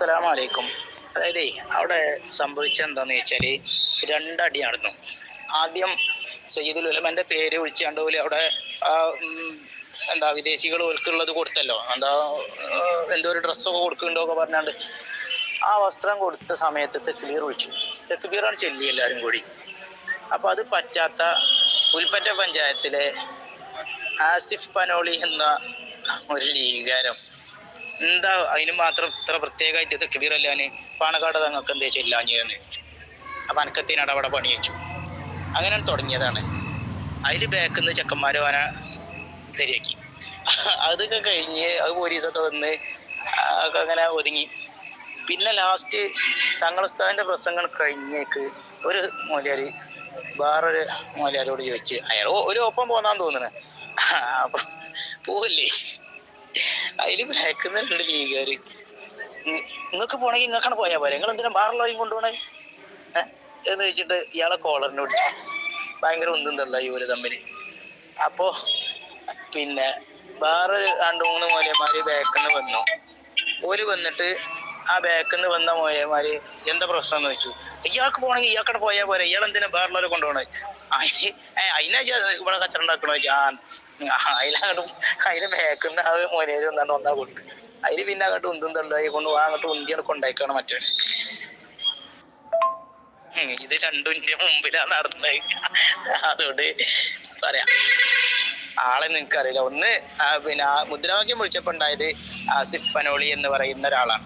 അസ്സലാമലൈക്കും. അതായത് അവിടെ സംഭവിച്ചത് എന്താന്ന് വെച്ചാൽ രണ്ടടി നടന്നു ആദ്യം സയ്യിദുൽ ഉലമന്റെ പേര് വിളിച്ചാണ്ട് പോലെ അവിടെ ആ, എന്താ വിദേശികൾ ഓൽക്കുള്ളത് കൊടുത്തല്ലോ. എന്താ എന്തോ ഒരു ഡ്രസ്സൊക്കെ കൊടുക്കുന്നുണ്ടോ പറഞ്ഞാണ്ട് ആ വസ്ത്രം കൊടുത്ത സമയത്ത് തെക്കുബീർ വിളിച്ചു തെക്കുബീറാണ് ചെല്ലി എല്ലാവരും കൂടി. അപ്പൊ അത് പറ്റാത്ത പുൽപ്പറ്റ പഞ്ചായത്തിലെ ആസിഫ് പനോളി എന്ന ഒരു ലീഗാരം എന്താ അതിന് മാത്രം ഇത്ര പ്രത്യേകമായിട്ട് തെക്കുബീർ അല്ലാന് പാണക്കാട് തങ്ങൾക്ക് എന്താ ചെല്ലാഞ്ഞതെന്ന് ചോദിച്ചു. അപ്പൊ അനക്കത്തിനട അവിടെ പണി വെച്ചു. അങ്ങനെ തുടങ്ങിയതാണ്. അതിൽ ബാക്കിന്ന് ചെക്കന്മാര് വന ശരിയാക്കി. അതൊക്കെ കഴിഞ്ഞ് അത് പോലീസൊക്കെ വന്ന് ഒക്കെ അങ്ങനെ ഒതുങ്ങി. പിന്നെ ലാസ്റ്റ് തങ്ങളുസ്ഥാന്റെ പ്രസംഗം കഴിഞ്ഞേക്ക് ഒരു മൂലയാർ വേറൊരു മൂലയാരോട് ചോദിച്ച് അയാൾ ഒരു ഒപ്പം പോന്നാന്ന് തോന്നുന്നു. അപ്പൊ പോവില്ലേ? അതിൽ ബാക്കുന്ന രണ്ട് ലീഗുകാര് നിങ്ങൾക്ക് പോണെങ്കിൽ നിങ്ങൾക്കാണ് പോയാൽ പോരെ. നിങ്ങൾ എന്തിനാ ബാറുള്ളവരെയും കൊണ്ടുപോണേ? എന്ന് വെച്ചിട്ട് ഇയാളെ കോളറിനെ പിടിച്ചു ഭയങ്കര ഒന്നും തള്ള ഇവർ തമ്മിൽ. അപ്പോ പിന്നെ വേറെ രണ്ടു മൂന്ന് മൂലയന്മാര് ബാക്കിന്ന് വന്നു. ഓര് വന്നിട്ട് ആ ബാക്കിൽ നിന്ന് വന്ന മോയമാര് എന്താ പ്രശ്നം എന്ന് വെച്ചു ഇയാൾക്ക് പോകണമെങ്കിൽ ഇയാൾക്കടെ പോയാൽ പോരെ. ഇയാൾ എന്തിനാ വേറുള്ളവരെ കൊണ്ടുപോകണേ അതിന് അതിനാ ഇവിടെ കച്ചറ ഉണ്ടാക്കണോ വെച്ചാ ആ അതിലങ്ങോട്ടും അതിന് ബാക്കിൽ നിന്ന് ആ മോനേര് വന്നാണ്ട് ഒന്നാ കൊടുത്തു. അതിൽ പിന്നെ അങ്ങോട്ട് ഉന്തും തള്ളായി കൊണ്ട് അങ്ങോട്ട് ഉന്തിയാണ് കൊണ്ടായിക്കാണ് മറ്റവന്. ഇത് രണ്ടും ഇന്റെ മുമ്പിലാണ് നടന്നത് അതുകൊണ്ട് പറയാം. ആളെ നിനക്കറിയില്ല. ഒന്ന് പിന്നെ മുദ്രാവാക്യം വിളിച്ചപ്പോ ഉണ്ടായത് ആസിഫ് പനോളി എന്ന് പറയുന്ന ഒരാളാണ്.